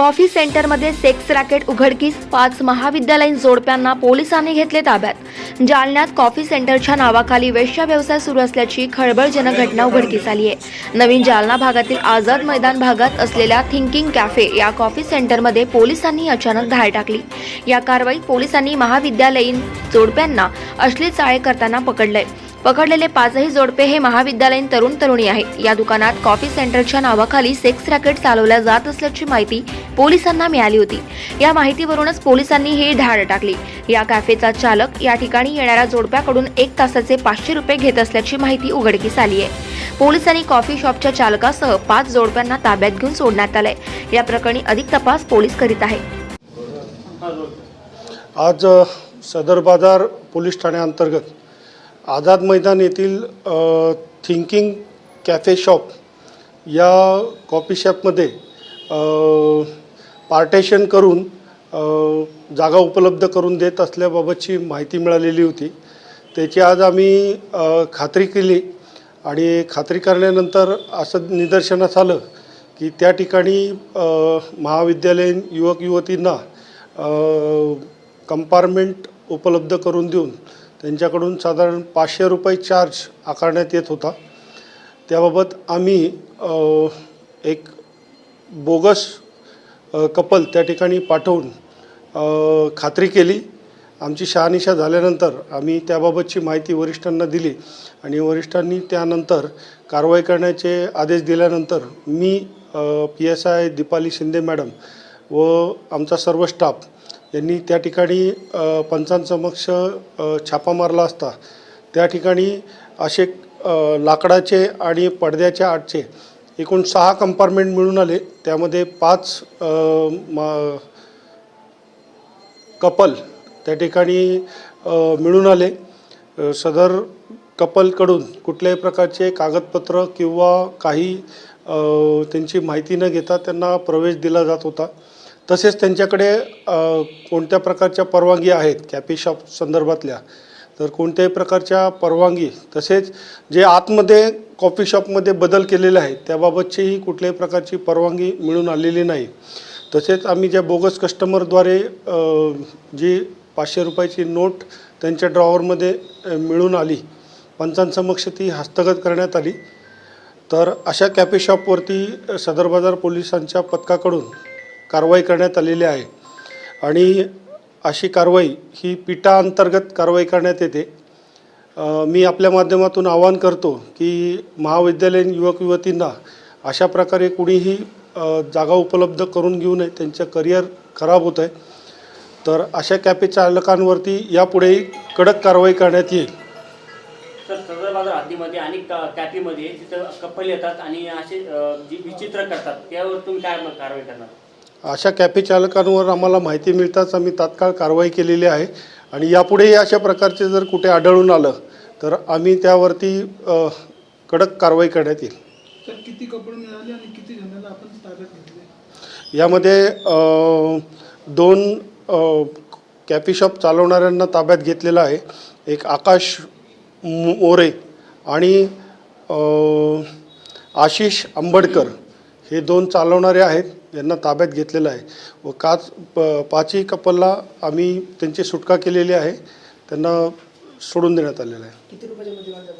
Coffee सेंटरमध्ये sex racket उघडकीस पाच महाविद्यालयीन जोडप्यांना पोलिसांनी घेतले ताब्यात. जालन्यात कॉफी सेंटरच्या नावाखाली वेश्या व्यवसाय सुरू असल्याची खळबळजनक घटना उघडकीस आली आहे. नवीन जालना भागातील आझाद मैदान भागात असलेल्या थिंकिंग कॅफे या कॉफी सेंटरमध्ये पोलिसांनी अचानक धाड टाकली. या कारवाईत पोलिसांनी महाविद्यालयीन जोडप्यांना अश्लील चाळे करताना पकडलंय. पकडलेले पाचही जोडपे हे महाविद्यालयीन तरुण तरुणी आहेत. या दुकानात कॉफी सेंटरच्या नावाखाली सेक्स रॅकेट चालवल्या जात असल्याची माहिती पोलिसांना मिळाली होती. या माहितीवरूनच पोलिसांनी ही धाड टाकली. या कॅफेचा चालक या ठिकाणी येणाऱ्या जोडप्याकडून एक तासाचे पाचशे रुपये घेत असल्याची माहिती उघडकीस आली आहे. पोलिसांनी कॉफी शॉपच्या चालकासह पाच जोडप्यांना ताब्यात घेऊन सोडण्यात आलंय. या प्रकरणी अधिक तपास पोलीस करीत आहेत. आज सदर बाजार पोलीस ठाण्याअंतर्गत आझाद मैदान येथील थिंकिंग कॅफे शॉप या कॉफी शॉपमध्ये पार्टेशन करून जागा उपलब्ध करून देत असल्याबाबतची माहिती मिळालेली होती. त्याची आज आम्ही खात्री केली आणि खात्री करण्यानंतर असं निदर्शनास आलं की त्या ठिकाणी महाविद्यालयीन युवक युवतींना कंपार्टमेंट उपलब्ध करून देऊन त्यांच्याकडून साधारण पाचशे रुपये चार्ज आकारण्यात येत होता. त्याबाबत आम्ही एक बोगस कपल त्या ठिकाणी पाठवून खात्री केली. आमची शहानिशा झाल्यानंतर आम्ही त्याबाबतची माहिती वरिष्ठांना दिली आणि वरिष्ठांनी त्यानंतर कारवाई करण्याचे आदेश दिल्यानंतर मी P S I Deepali Shinde madam व आमचा सर्व स्टाफ यांनी त्या ठिकाणी पंचांसमक्ष छापा मारला असता. त्या ठिकाणी असे लाकडाचे आणि पडद्याच्या आटचे एकूण सहा कंपार्टमेंट मिळून आले. त्यामध्ये पाच कपल त्या ठिकाणी मिळून आले. सदर कपलकडून कुठल्याही प्रकारचे कागदपत्र किंवा काही त्यांची माहिती न घेता त्यांना प्रवेश दिला जात होता. तसेच त्यांच्याकडे कोणत्या प्रकारच्या परवानगी आहेत कॅफे शॉप संदर्भातल्या तर कोणत्याही प्रकारच्या परवानगी तसेच जे आतमध्ये कॉफी शॉपमध्ये बदल केलेले आहेत त्याबाबतचीही कुठल्याही प्रकारची परवानगी मिळून आलेली नाही. तसेच आम्ही ज्या बोगस कस्टमरद्वारे जी पाचशे रुपयाची नोट त्यांच्या ड्रॉवरमध्ये मिळून आली पंचांसमक्ष ती हस्तगत करण्यात आली तर अशा कॅफे शॉपवरती सदर बाजार पोलिसांच्या पथकाकडून कारवाई करण्यात आलेली आहे. आणि अशी कारवाई ही पिटा अंतर्गत कारवाई करण्यात येते. मी आपल्या माध्यमातून आवाहन करतो की महाविद्यालयीन युवक युवतींना अशा प्रकारे कुणीही जागा उपलब्ध करून घेऊ नये त्यांचं करिअर खराब होत आहे तर अशा कॅफे चालकांवरती यापुढेही कडक कारवाई करण्यात येईल. सदर बाजार हद्दीमध्ये आणि कॅफेमध्ये तिथं कपल येतात आणि असे जी विचित्र करतात त्यावर तुम्ही काय कारवाई करणार? अशा कॅफे चालकांवर आम्हाला माहिती मिळताच आम्ही तात्काळ कारवाई केलेली आहे. आणि यापुढेही अशा प्रकारचे जर कुठे आढळून आलं तर आम्ही त्यावरती कडक कारवाई करण्यात येईल. तर किती कपडे मिळाले आणि किती जणांना आपण ताब्यात घेतले? यामध्ये दोन कॅफे शॉप चालवणाऱ्यांना ताब्यात घेतलेलं आहे. एक आकाश मोरे आणि आशिष आंबडकर हे दोन चालवणारे आहेत. यांना ताब्यात घेतलेलं आहे. व काच प पाचही कपलला आम्ही त्यांची सुटका केलेली आहे. त्यांना सोडून देण्यात आलेलं आहे. किती रुपयाच्या मध्ये